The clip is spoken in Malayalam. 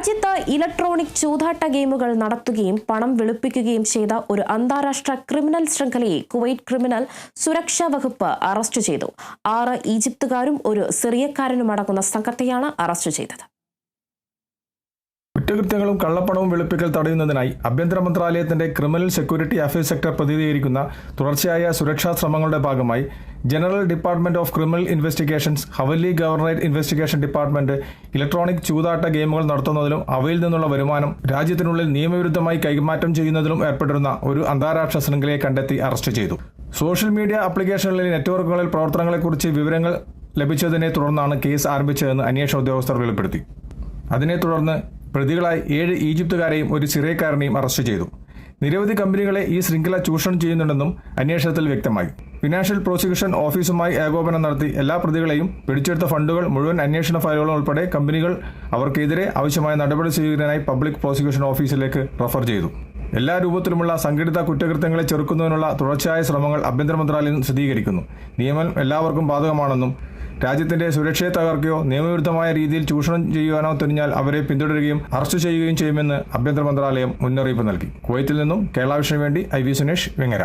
രാജ്യത്ത് ഇലക്ട്രോണിക് ചൂതാട്ട ഗെയിമുകൾ നടത്തുകയും പണം വെളുപ്പിക്കുകയും ചെയ്ത ഒരു അന്താരാഷ്ട്ര ക്രിമിനൽ ശൃംഖലയെ കുവൈറ്റ് ക്രിമിനൽ സുരക്ഷാ വകുപ്പ് അറസ്റ്റ് ചെയ്തു. ആറ് ഈജിപ്തുകാരും ഒരു സിറിയക്കാരനുമടങ്ങുന്ന സംഘത്തെയാണ് അറസ്റ്റ് ചെയ്തത്. കുറ്റകൃത്യങ്ങളും കള്ളപ്പണവും വെളുപ്പിക്കൽ തടയുന്നതിനായി ആഭ്യന്തര മന്ത്രാലയത്തിന്റെ ക്രിമിനൽ സെക്യൂരിറ്റി അഫയേഴ്സ് സെക്ടർ പ്രതിനിധീകരിക്കുന്ന തുടർച്ചയായ സുരക്ഷാ ശ്രമങ്ങളുടെ ഭാഗമായി general department of criminal investigations Hawalli governorate investigation department electronic ചൂതാട്ട ഗെയിമുകൾ നടത്തുന്നതിലും അവയിൽ നിന്നുള്ള വരുമാനം രാജ്യത്തിനുള്ളിൽ നിയമവിരുദ്ധമായി കൈമാറ്റം ചെയ്യുന്നതിലും ഏർപ്പെട്ടിരുന്ന ഒരു അന്താരാഷ്ട്ര ശൃംഖലയെ കണ്ടെത്തി അറസ്റ്റ് ചെയ്തു. സോഷ്യൽ മീഡിയ ആപ്ലിക്കേഷനുകളിലെ നെറ്റ്വർക്കുകളിൽ പ്രവർത്തനങ്ങളെക്കുറിച്ച് വിവരങ്ങൾ ലഭിച്ചതിനെ തുടർന്നാണ് കേസ് ആരംഭിച്ചതെന്ന് അന്വേഷണ ഉദ്യോഗസ്ഥർ വെളിപ്പെടുത്തി. അതിനെ തുടർന്ന് പ്രതികളായി ഏഴ് ഈജിപ്തുകാരെയും ഒരു സിറിയക്കാരനെയും അറസ്റ്റ് ചെയ്തു. നിരവധി കമ്പനികളെ ഈ ശൃംഖല ചൂഷണം ചെയ്യുന്നുണ്ടെന്നും അന്വേഷണത്തിൽ വ്യക്തമായി. ഫിനാൻഷ്യൽ പ്രോസിക്യൂഷൻ ഓഫീസുമായി ഏകോപനം നടത്തി എല്ലാ പ്രതികളെയും പിടിച്ചെടുത്ത ഫണ്ടുകൾ മുഴുവൻ അന്വേഷണ ഫയലുകളും ഉൾപ്പെടെ കമ്പനികൾ അവർക്കെതിരെ ആവശ്യമായ നടപടി സ്വീകരിക്കാനായി പബ്ലിക് പ്രോസിക്യൂഷൻ ഓഫീസിലേക്ക് റഫർ ചെയ്തു. എല്ലാ രൂപത്തിലുമുള്ള സംഘടിത കുറ്റകൃത്യങ്ങളെ ചെറുക്കുന്നതിനുള്ള തുടർച്ചയായ ശ്രമങ്ങൾ ആഭ്യന്തര മന്ത്രാലയം സ്ഥിരീകരിക്കുന്നു നിയമം എല്ലാവർക്കും ബാധകമാണെന്നും രാജ്യത്തിന്റെ സുരക്ഷയെ തകർക്കുകയോ നിയമവിരുദ്ധമായ രീതിയിൽ ചൂഷണം ചെയ്യുവാനോ തുനിഞ്ഞാൽ അവരെ പിന്തുടരുകയും അറസ്റ്റ് ചെയ്യുകയും ചെയ്യുമെന്ന് ആഭ്യന്തര മന്ത്രാലയം മുന്നറിയിപ്പ് നൽകി. കുവൈത്തിൽ നിന്നും കേരള വേണ്ടി ഐ വി സുനേഷ് വെങ്ങര.